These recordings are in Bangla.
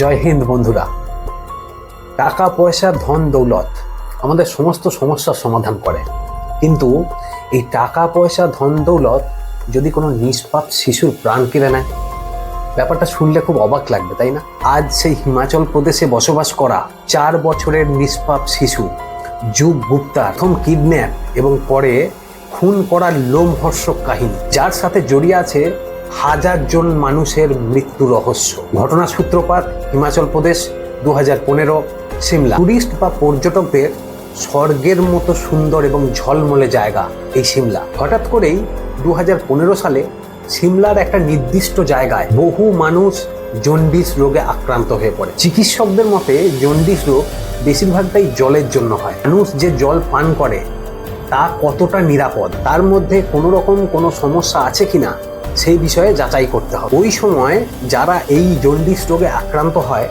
জয় হিন্দ বন্ধুরা। টাকা, পয়সা, ধন, দৌলত আমাদের সমস্ত সমস্যার সমাধান করে। কিন্তু এই টাকা, পয়সা, ধন, দৌলত যদি কোনো নিষ্পাপ শিশুর প্রাণ কেড়ে নেয়, ব্যাপারটা শুনলে খুব অবাক লাগবে, তাই না? আজ সেই হিমাচল প্রদেশে বসবাস করা চার বছরের নিষ্পাপ শিশু, যুগ গুপ্তা, প্রথম কিডন্যাপ এবং পরে খুন করার লোমহর্ষক কাহিনী, যার সাথে জড়িয়ে আছে হাজার জন মানুষের মৃত্যু রহস্য। ঘটনা সূত্রপাত হিমাচল প্রদেশ দু হাজার পনেরো, সিমলা। টুরিস্ট বা পর্যটকদের স্বর্গের মতো সুন্দর এবং ঝলমলে জায়গা এই সিমলা। হঠাৎ করেই দু হাজার পনেরো সালে সিমলার একটা নির্দিষ্ট জায়গায় বহু মানুষ জন্ডিস রোগে আক্রান্ত হয়ে পড়ে। চিকিৎসকদের মতে, জন্ডিস রোগ বেশিরভাগটাই জলের জন্য হয়। মানুষ যে জল পান করে, তা কতটা নিরাপদ? তার মধ্যে কোনো রকম কোনো সমস্যা আছে কিনা? সেই বিষয়ে যাচাই করতে হবে। ওই সময় যারা এই জন্ডিস রোগে আক্রান্ত হয়,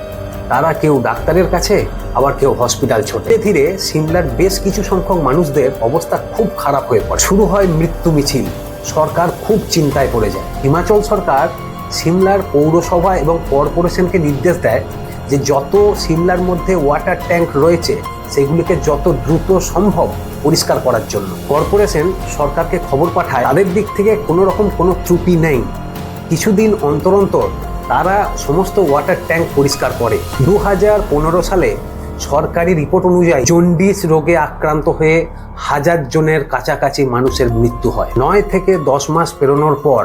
তারা কেউ ডাক্তারের কাছে, আবার কেউ হসপিটাল ছোটে। ধীরে সিমলার বেশ কিছু সংখ্যক মানুষদের অবস্থা খুব খারাপ হয়ে পড়ে। শুরু হয় মৃত্যু মিছিল। সরকার খুব চিন্তায় পড়ে যায়। হিমাচল সরকার সিমলার পৌরসভা এবং কর্পোরেশনকে নির্দেশ দেয় যে, যত সিমলার মধ্যে ওয়াটার ট্যাঙ্ক রয়েছে, সেগুলিকে যত দ্রুত সম্ভব পরিষ্কার করার জন্য। কর্পোরেশন সরকারকে খবর পাঠায়, তাদের দিক থেকে কোনো রকম কোনো ত্রুটি নেই। কিছুদিন অন্তর অন্তর তারা সমস্ত ওয়াটার ট্যাঙ্ক পরিষ্কার করে। দু হাজার পনেরো সালে সরকারি রিপোর্ট অনুযায়ী জন্ডিস রোগে আক্রান্ত হয়ে হাজার জনের কাছাকাছি মানুষের মৃত্যু হয়। নয় থেকে দশ মাস পেরোনোর পর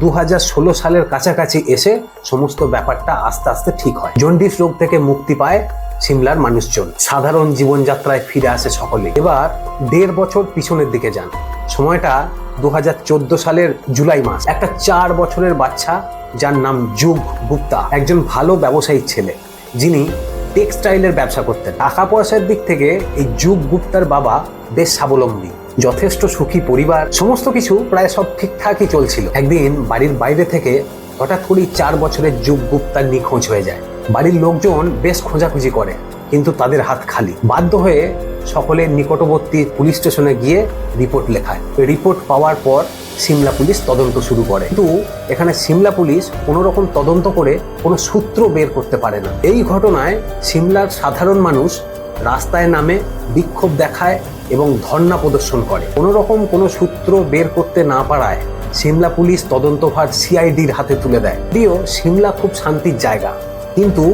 দু হাজার ষোলো সালের কাছাকাছি এসে সমস্ত ব্যাপারটা আস্তে আস্তে ঠিক হয়। জন্ডিস রোগ থেকে মুক্তি পায় সিমলার মানুষজন। সাধারণ জীবনযাত্রায় ফিরে আসে সকলে। এবার দেড় বছর পিছনের দিকে যান। সময়টা দু হাজার চোদ্দ সালের জুলাই মাস। একটা চার বছরের বাচ্চা যার নাম যুগ গুপ্তা। একজন ভালো ব্যবসায়ী ছেলে, যিনি টেক্সটাইলের ব্যবসা করতেন। টাকা পয়সার দিক থেকে এই যুগ গুপ্তার বাবা বেশ স্বাবলম্বী, যথেষ্ট সুখী পরিবার, সমস্ত কিছু প্রায় সব ঠিকঠাকই চলছিল। একদিন বাড়ির বাইরে থেকে হঠাৎ করেই চার বছরের যুগ গুপ্তার নিখোঁজ হয়ে যায়। বাড়ির লোকজন বেশ খোঁজাখুঁজি করে, কিন্তু তাদের হাত খালি। বাধ্য হয়ে সকলে নিকটবর্তী পুলিশ স্টেশনে গিয়ে রিপোর্ট লেখায়। রিপোর্ট পাওয়ার পর সিমলা পুলিশ তদন্ত শুরু করে। কিন্তু এখানে সিমলা পুলিশ কোনো রকম তদন্ত করে কোনো সূত্র বের করতে পারে না। এই ঘটনায় সিমলার সাধারণ মানুষ রাস্তায় নামে বিক্ষোভ দেখায় এবং ধর্ণা প্রদর্শন করে। কোনো রকম কোনো সূত্র বের করতে না পারায় সিমলা পুলিশ তদন্তভার সিআইডির হাতে তুলে দেয়। যদিও সিমলা খুব শান্তির জায়গা। কিন্তু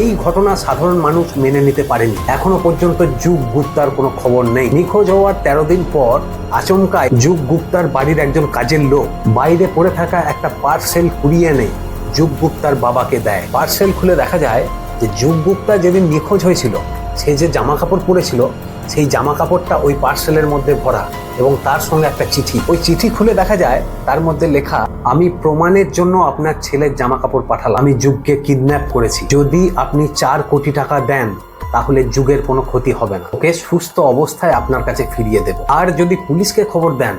এই ঘটনা সাধারণ মানুষ মেনে নিতে পারেনি। এখনও পর্যন্ত যুগ গুপ্তার কোনো খবর নেই। নিখোঁজ হওয়ার তেরো দিন পর আচমকায় যুগ গুপ্তার বাড়ির একজন কাজের লোক বাইরে পড়ে থাকা একটা পার্সেল কুড়িয়ে এনে যুগ গুপ্তার বাবাকে দেয়। পার্সেল খুলে দেখা যায় যে যুগ গুপ্তা যেদিন নিখোঁজ হয়েছিল, সে যে জামা কাপড় পরেছিল সেই জামা কাপড়টা ওই পার্সেলের মধ্যে ভরা এবং তার সঙ্গে একটা চিঠি। ওই চিঠি খুলে দেখা যায়, তার মধ্যে লেখা, আমি প্রমাণের জন্য আপনার ছেলের জামা কাপড় পাঠালাম। আমি যুগকে কিডন্যাপ করেছি। যদি আপনি চার কোটি টাকা দেন, তাহলে যুগের কোনো ক্ষতি হবে না। ওকে সুস্থ অবস্থায় আপনার কাছে ফিরিয়ে দেব। আর যদি পুলিশকে খবর দেন,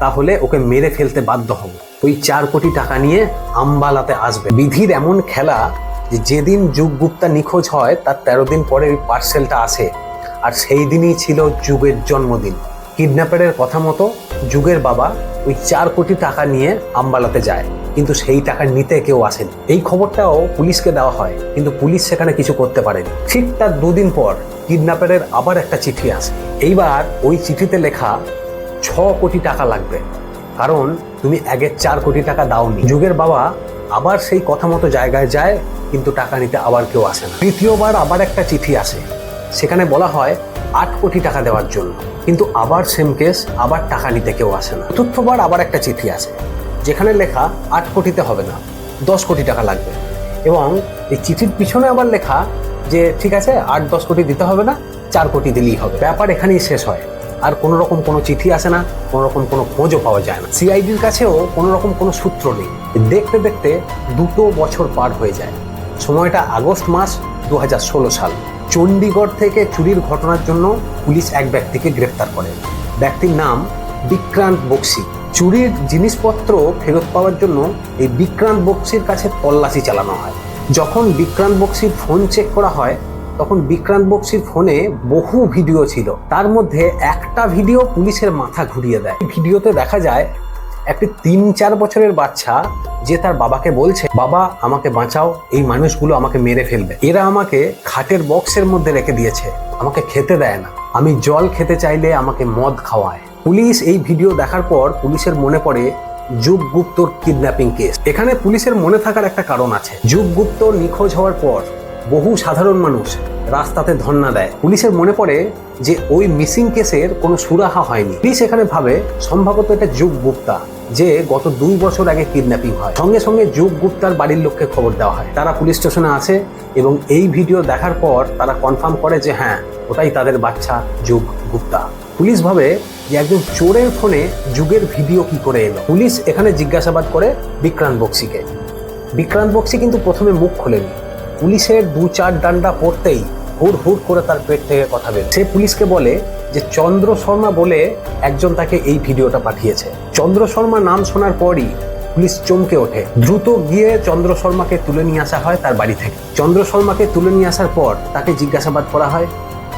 তাহলে ওকে মেরে ফেলতে বাধ্য হব। ওই চার কোটি টাকা নিয়ে আম্বালাতে আসবে। বিধির এমন খেলা যে, যেদিন যুগ গুপ্তা নিখোঁজ হয়, তার তেরো দিন পরে ওই পার্সেলটা আসে। আর সেই দিনই ছিল যুগের জন্মদিন। কিডন্যাপারের কথা মতো যুগের বাবা ওই চার কোটি টাকা নিয়ে আম্বালাতে যায়, কিন্তু সেই টাকা নিতে কেউ আসেনি। এই খবরটাও পুলিশকে দেওয়া হয়, কিন্তু পুলিশ সেখানে কিছু করতে পারেনি। ঠিক তার দুদিন পর কিডন্যাপারের আবার একটা চিঠি আসে। এইবার ওই চিঠিতে লেখা, ছ কোটি টাকা লাগবে, কারণ তুমি আগের চার কোটি টাকা দাওনি। যুগের বাবা আবার সেই কথা মতো জায়গায় যায়, কিন্তু টাকা নিতে আবার কেউ আসে না। তৃতীয়বার আবার একটা চিঠি আসে সেখানে বলা হয় আট কোটি টাকা দেওয়ার জন্য। কিন্তু আবার সেম কেস আবার টাকা নিতে কেউ আসে না। চতুর্থবার আবার একটা চিঠি আসে, যেখানে লেখা আট কোটিতে হবে না, দশ কোটি টাকা লাগবে। এবং এই চিঠির পিছনে আবার লেখা যে, ঠিক আছে, আট, দশ কোটি দিতে হবে না, চার কোটি দিলেই হবে। ব্যাপার এখানেই শেষ হয়। আর কোনো রকম কোনো চিঠি আসে না, কোনো রকম কোনো খোঁজও পাওয়া যায় না। সিআইডির কাছেও কোনো রকম কোনো সূত্র নেই। দেখতে দেখতে দুটো বছর পার হয়ে যায়। সময়টা আগস্ট মাস দু হাজার ষোলো সাল। চণ্ডীগড় থেকে চুরির ঘটনার জন্য পুলিশ এক ব্যক্তিকে গ্রেপ্তার করে। ব্যক্তির নাম বিক্রান্ত বক্সি। চুরির জিনিসপত্র ফেরত পাওয়ার জন্য এই বিক্রান্ত বক্সির কাছে তল্লাশি চালানো হয়। যখন বিক্রান্ত বক্সির ফোন চেক করা হয়, তখন বিক্রান্ত বক্সির ফোনে বহু ভিডিও ছিল। তার মধ্যে একটা ভিডিও পুলিশের মাথা ঘুরিয়ে দেয়। ভিডিওতে দেখা যায় একটি তিন, চার বছরের বাচ্চা যে তার বাবাকে বলছে, বাবা, আমাকে বাঁচাও, এই মানুষগুলো আমাকে মেরে ফেলবে। এরা আমাকে খাটের বক্সের মধ্যে রেখে দিয়েছে। আমাকে খেতে দেয় না। আমি জল খেতে চাইলে আমাকে মদ খাওয়ায়। পুলিশ এই ভিডিও দেখার পর পুলিশের মনে পড়ে যুগ গুপ্তর কিডন্যাপিং কেস। এখানে পুলিশের মনে থাকার একটা কারণ আছে। যুগ গুপ্ত নিখোঁজ হওয়ার পর বহু সাধারণ মানুষ রাস্তাতে ধর্ণা দেয়। পুলিশের মনে পড়ে যে ওই মিসিং কেসের কোনো সুরাহা হয়নি। পুলিশ এখানে ভাবে সম্ভবত এটা যুগ গুপ্তা, যে গত দুই বছর আগে কিডন্যাপিং হয়। সঙ্গে সঙ্গে যুগ গুপ্তার বাড়ির লোককে খবর দেওয়া হয়। তারা পুলিশ স্টেশনে আসে এবং এই ভিডিও দেখার পর তারা কনফার্ম করে যে হ্যাঁ ওটাই তাদের বাচ্চা যুগ গুপ্তা। পুলিশ ভাবে যে একজন চোরের ফোনে যুগের ভিডিও কি করে এলো। পুলিশ এখানে জিজ্ঞাসাবাদ করে বিক্রান্ত বক্সিকে। বিক্রান্ত বক্সি কিন্তু প্রথমে মুখ খোলেনি। পুলিশের দু চার ডান্ডা পড়তেই হুড় হুড় করে তার পেট থেকে কথা বের সে পুলিশকে বলে যে, চন্দ্র শর্মা বলে একজন তাকে এই ভিডিওটা পাঠিয়েছে। চন্দ্র শর্মা নাম শোনার পরই পুলিশ চমকে ওঠে। দ্রুত গিয়ে চন্দ্র শর্মাকে তুলে নিয়ে আসা হয় তার বাড়ি থেকে। চন্দ্র শর্মাকে তুলে নিয়ে আসার পর তাকে জিজ্ঞাসাবাদ করা হয়।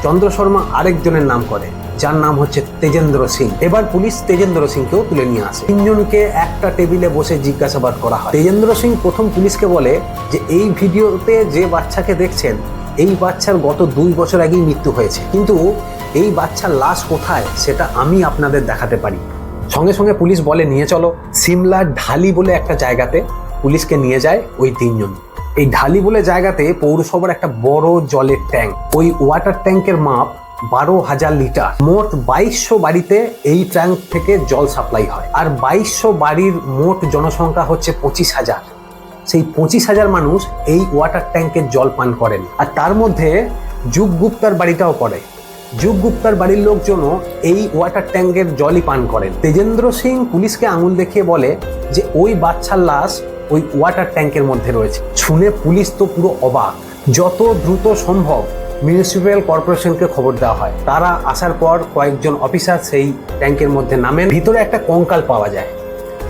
চন্দ্র শর্মা আরেকজনের নাম করে। যার নাম হচ্ছে তেজেন্দ্র সিং। এবার পুলিশ তেজেন্দ্র সিংকেও তুলে নিয়ে আসে। তিনজনকে একটা টেবিলে বসে জিজ্ঞাসাবাদ করা হয়। তেজেন্দ্র সিং প্রথম পুলিশকে বলে যে, এই ভিডিওতে যে বাচ্চাকে দেখছেন, এই বাচ্চার গত দুই বছর আগেই মৃত্যু হয়েছে। কিন্তু এই বাচ্চার লাশ কোথায়, সেটা আমি আপনাদের দেখাতে পারি। সঙ্গে সঙ্গে পুলিশ বলে, নিয়ে চলো। সিমলার ঢালি বলে একটা জায়গাতে পুলিশকে নিয়ে যায় ওই তিনজন। এই ঢালি বলে জায়গাতে পৌরসভার একটা বড় জলের ট্যাঙ্ক। ওই ওয়াটার ট্যাঙ্কের মাপ বারো হাজার লিটার। মোট বাইশশো বাড়িতে এই ট্যাঙ্ক থেকে জল সাপ্লাই হয়। আর বাইশশো বাড়ির মোট জনসংখ্যা হচ্ছে পঁচিশ হাজার। সেই পঁচিশ হাজার মানুষ এই ওয়াটার ট্যাঙ্কের জল পান করেন। আর তার মধ্যে যুগ গুপ্তার বাড়িটাও পড়ে। যুগ গুপ্তার বাড়ির লোকজনও এই ওয়াটার ট্যাঙ্কের জলই পান করেন। তেজেন্দ্র সিং পুলিশকে আঙুল দেখিয়ে বলে যে ওই বাচ্চার লাশ ওই ওয়াটার ট্যাঙ্কের মধ্যে রয়েছে। শুনে পুলিশ তো পুরো অবাক। যত দ্রুত সম্ভব মিউনিসিপ্যাল কর্পোরেশনকে খবর দেওয়া হয়। তারা আসার পর কয়েকজন অফিসার সেই ট্যাঙ্কের মধ্যে নামেন। ভিতরে একটা কঙ্কাল পাওয়া যায়।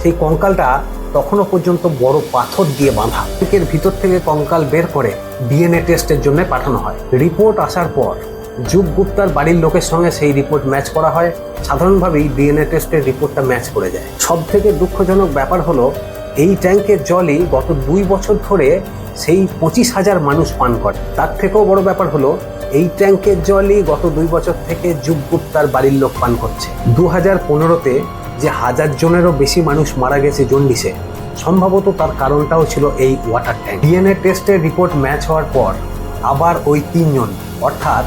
সেই কঙ্কালটা তখনও পর্যন্ত বড় পাথর দিয়ে বাঁধা। ট্যাঙ্কের ভিতর থেকে কঙ্কাল বের করে ডিএনএ টেস্টের জন্য পাঠানো হয়। রিপোর্ট আসার পর যুগ গুপ্তার বাড়ির লোকের সঙ্গে সেই রিপোর্ট ম্যাচ করা হয়। সাধারণভাবেই ডিএনএ টেস্টের রিপোর্টটা ম্যাচ করে যায়। সব থেকে দুঃখজনক ব্যাপার হলো, এই ট্যাঙ্কের জলই গত দুই বছর ধরে সেই পঁচিশ হাজার মানুষ পান করে। তার থেকেও বড় ব্যাপার হলো, এই ট্যাঙ্কের জলই গত দুই বছর থেকে যুগ গুপ্তার বাড়ির লোক পান করছে। দু হাজার পনেরোতে যে হাজার জনেরও বেশি মানুষ মারা গেছে জন্ডিসে, সম্ভবত তার কারণটাও ছিল এই ওয়াটার ট্যাঙ্ক। ডিএনএ টেস্টের রিপোর্ট ম্যাচ হওয়ার পর আবার ওই তিনজন, অর্থাৎ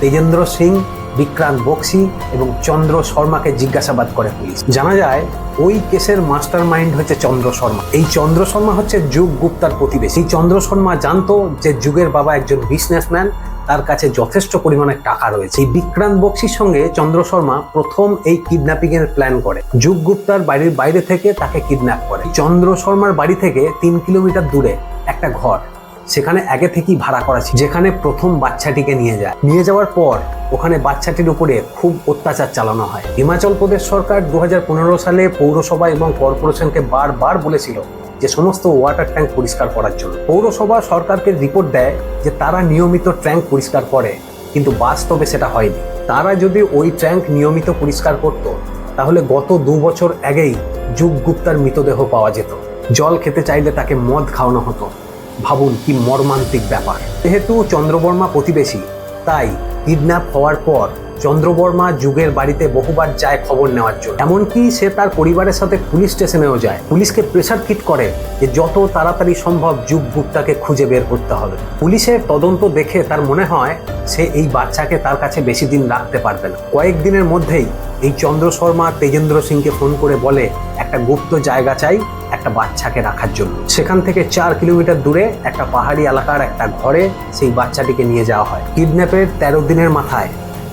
তেজেন্দ্র সিং বিক্রান্ত বক্সি এবং চন্দ্র শর্মাকে জিজ্ঞাসাবাদ করে পুলিশ। জানা যায়, ওই কেসের মাস্টার মাইন্ড হচ্ছে চন্দ্র শর্মা। এই চন্দ্র শর্মা হচ্ছে যুগ গুপ্তার প্রতিবেশী। চন্দ্র শর্মা জানতো যে যুগের বাবা একজন বিজনেসম্যান তার কাছে যথেষ্ট পরিমাণে টাকা রয়েছে। এই বিক্রান্ত বক্সির সঙ্গে চন্দ্র শর্মা প্রথম এই কিডন্যাপিং এর প্ল্যান করে। যুগ গুপ্তার বাড়ির বাইরে থেকে তাকে কিডন্যাপ করে। চন্দ্র শর্মার বাড়ি থেকে তিন কিলোমিটার দূরে একটা ঘর। সেখানে আগে থেকেই ভাড়া করা ছিল। যেখানে প্রথম বাচ্চাটিকে নিয়ে যায়। নিয়ে যাওয়ার পর ওখানে বাচ্চাটির উপরে খুব অত্যাচার চালানো হয়। হিমাচল প্রদেশ সরকার দু হাজার পনেরো সালে পৌরসভা এবং কর্পোরেশনকে বারবার বলেছিল যে সমস্ত ওয়াটার ট্যাঙ্ক পরিষ্কার করার জন্য। পৌরসভা সরকারকে রিপোর্ট দেয় যে তারা নিয়মিত ট্যাঙ্ক পরিষ্কার করে, কিন্তু বাস্তবে সেটা হয়নি। তারা যদি ওই ট্যাঙ্ক নিয়মিত পরিষ্কার করত, তাহলে গত দু বছর আগেই যুগ গুপ্তার মৃতদেহ পাওয়া যেত। জল খেতে চাইলে তাকে মদ খাওয়ানো হতো। ভাবুন কি মর্মান্তিক ব্যাপার। যেহেতু চন্দ্রবর্মা প্রতিবেশী, তাই কিডন্যাপ হওয়ার পর চন্দ্রবর্মা যুগের বাড়িতে বহুবার যায় খবর নেওয়ার জন্য। এমনকি সে তার পরিবারের সাথে পুলিশ স্টেশনেও যায়। পুলিশকে প্রেশার কিট করে যে যত তাড়াতাড়ি সম্ভব যুগ গুপ্তাকে খুঁজে বের করতে হবে। পুলিশের তদন্ত দেখে তার মনে হয় সে এই বাচ্চাকে তার কাছে বেশি দিন রাখতে পারবে না। কয়েকদিনের মধ্যেই এই চন্দ্র শর্মা তেজেন্দ্র সিংকে ফোন করে বলে একটা গুপ্ত জায়গা চাই একটা বাচ্চাকে রাখার জন্য। সেখান থেকে চার কিলোমিটার দূরে একটা পাহাড়ি এলাকার একটা ঘরে সেই বাচ্চাটিকে নিয়ে যাওয়া হয়। কিডন্যাপের তেরো দিনের মাথায়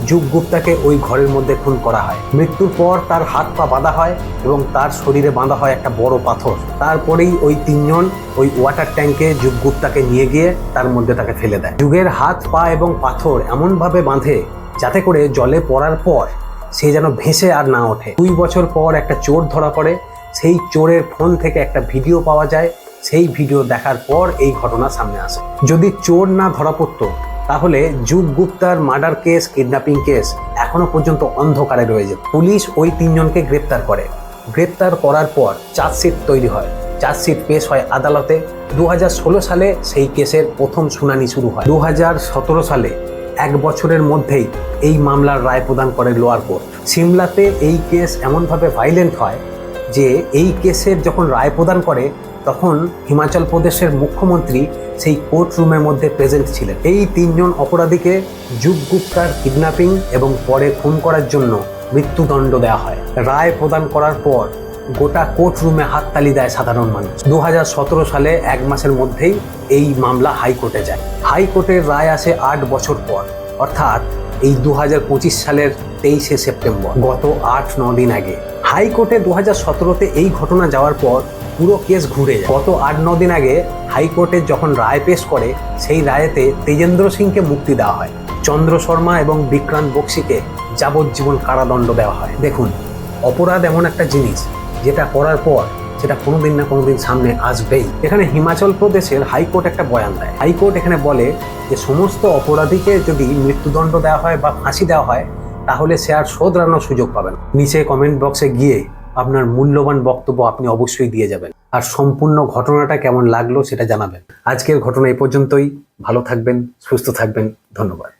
যুগ গুপ্তাকে ওই ঘরের মধ্যে খুন করা হয়। মৃত্যুর পর তার হাত পা বাঁধা হয় এবং তার শরীরে বাঁধা হয় একটা বড় পাথর। তারপরেই ওই তিনজন ওই ওয়াটার ট্যাঙ্কে যুগ গুপ্তাকে নিয়ে গিয়ে তার মধ্যে তাকে ফেলে দেয়। যুগের হাত, পা এবং পাথর এমনভাবে বাঁধে যাতে করে জলে পড়ার পর সে যেন ভেসে আর না ওঠে। দুই বছর পর একটা চোর ধরা পড়ে। সেই চোরের ফোন থেকে একটা ভিডিও পাওয়া যায়। সেই ভিডিও দেখার পর এই ঘটনা সামনে আসে। যদি চোর না ধরা পড়তো, তাহলে যুগ গুপ্তার মার্ডার কেস, কিডন্যাপিং কেস এখনও পর্যন্ত অন্ধকারে রয়ে যেত। পুলিশ ওই তিনজনকে গ্রেপ্তার করে। গ্রেপ্তার করার পর চার্জশিট তৈরি হয়। চার্জশিট পেশ হয় আদালতে। দু হাজার ষোলো সালে সেই কেসের প্রথম শুনানি শুরু হয়। দু হাজার সতেরো সালে এক বছরের মধ্যেই এই মামলার রায় প্রদান করে লোয়ার কোর্ট। সিমলাতে এই কেস এমনভাবে ভাইলেন্ট হয় যে এই কেসের যখন রায় প্রদান করে, তখন হিমাচল প্রদেশের মুখ্যমন্ত্রী সেই কোর্ট রুমের মধ্যে প্রেজেন্ট ছিলেন। এই তিনজন অপরাধীকে যুগ গুপ্তার কিডন্যাপিং এবং পরে খুন করার জন্য মৃত্যুদণ্ড দেওয়া হয়। রায় প্রদান করার পর গোটা কোর্ট রুমে হাততালি দেয় সাধারণ মানুষ। দু হাজার সতেরো সালে এক মাসের মধ্যেই এই মামলা হাইকোর্টে যায়। হাইকোর্টের রায় আসে আট বছর পর। অর্থাৎ এই দু পঁচিশ সালের তেইশে সেপ্টেম্বর, গত আট ন দিন আগে। হাইকোর্টে দু হাজার সতেরোতে এই ঘটনা যাওয়ার পর পুরো কেস ঘুরে যায়। গত আট ন দিন আগে হাইকোর্টে যখন রায় পেশ করে, সেই রায়েতে তেজেন্দ্র সিংকে মুক্তি দেওয়া হয়। চন্দ্র শর্মা এবং বিক্রান্ত বক্সিকে যাবজ্জীবন কারাদণ্ড দেওয়া হয়। দেখুন, অপরাধ এমন একটা জিনিস যেটা করার পর সেটা কোনোদিন না কোনোদিন সামনে আসবেই। এখানে হিমাচল প্রদেশের হাইকোর্ট একটা বয়ান দেয়। হাইকোর্ট এখানে বলে যে সমস্ত অপরাধীকে যদি মৃত্যুদণ্ড দেওয়া হয় বা ফাঁসি দেওয়া হয়, তাহলে সে আর শোধরানোর সুযোগ পাবেন। নিচে কমেন্ট বক্সে গিয়ে আপনার মূল্যবান বক্তব্য আপনি অবশ্যই দিয়ে যাবেন। আর সম্পূর্ণ ঘটনাটা কেমন লাগল সেটা জানাবেন। আজকের ঘটনা এই পর্যন্তই। ভালো থাকবেন, সুস্থ থাকবেন। ধন্যবাদ।